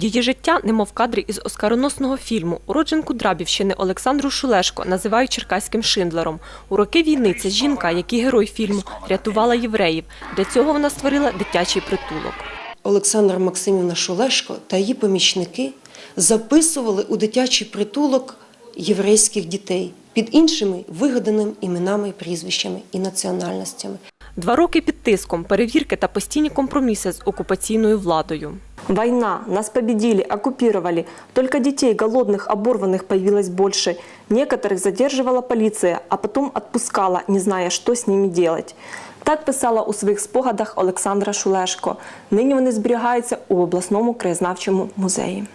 Її життя, немов кадри із оскароносного фільму. Уродженку Драбівщини Олександру Шулешко називають черкаським Шиндлером. У роки війни ця жінка, як і герой фільму, рятувала євреїв. Для цього вона створила дитячий притулок. Олександра Максимівна Шулешко та її помічники записували у дитячий притулок єврейських дітей під іншими вигаданими іменами, прізвищами і національностями. Два роки під тиском, перевірки та постійні компроміси з окупаційною владою. Война, нас победили, оккупировали. Только детей голодных, оборванных появилось больше. Некоторых задерживала полиция, а потом отпускала, не зная, что с ними делать. Так писала у своїх спогадах Олександра Шулешко. Нині вони зберігаються у обласному краєзнавчому музеї.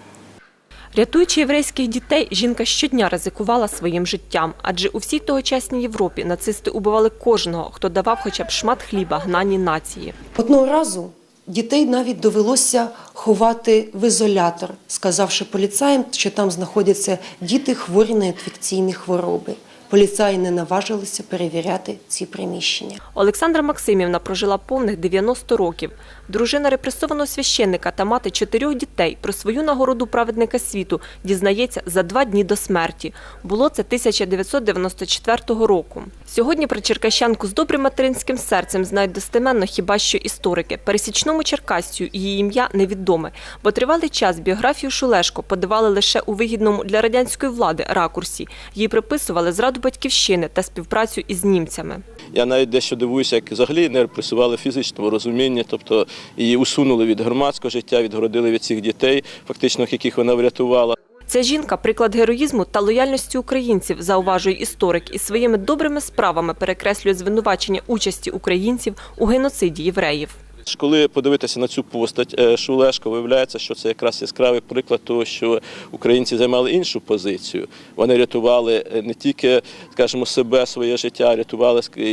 Рятуючи єврейських дітей, жінка щодня ризикувала своїм життям, адже у всій тогочасній Європі нацисти убивали кожного, хто давав хоча б шмат хліба гнаній нації. Одного разу дітей навіть довелося ховати в ізолятор, сказавши поліцаям, що там знаходяться діти хворі на інфекційні хвороби. Поліцаї не наважилися перевіряти ці приміщення. Олександра Максимівна прожила повних 90 років. Дружина репресованого священника та мати чотирьох дітей про свою нагороду праведника світу дізнається за два дні до смерті. Було це 1994 року. Сьогодні про черкащанку з добрим материнським серцем знають достеменно хіба що історики. Пересічному черкасцю її ім'я невідоме, бо тривалий час біографію Шулешко подавали лише у вигідному для радянської влади ракурсі. Їй приписували зраду батьківщини та співпрацю із німцями. Я навіть дещо дивуюся, як взагалі не репресували в фізичному розумінні, тобто її усунули від громадського життя, відгородили від цих дітей, фактично яких вона врятувала. Ця жінка приклад героїзму та лояльності українців, зауважує історик, і своїми добрими справами перекреслює звинувачення участі українців у геноциді євреїв. Коли подивитися на цю постать е, Шулешко, виявляється, що це якраз яскравий приклад того, що українці займали іншу позицію. Вони рятували е, не тільки, скажімо, себе, своє життя, рятували і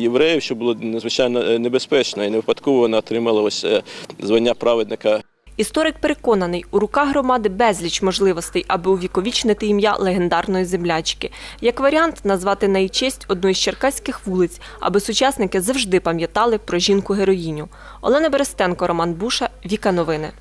євреїв, що було надзвичайно е, небезпечно. І не випадково вона отримала ось звання праведника Історик переконаний, у руках громади безліч можливостей, аби увіковічнити ім'я легендарної землячки. Як варіант, назвати на її честь одну із черкаських вулиць, аби сучасники завжди пам'ятали про жінку-героїню. Олена Берестенко, Роман Буша, Віка Новини.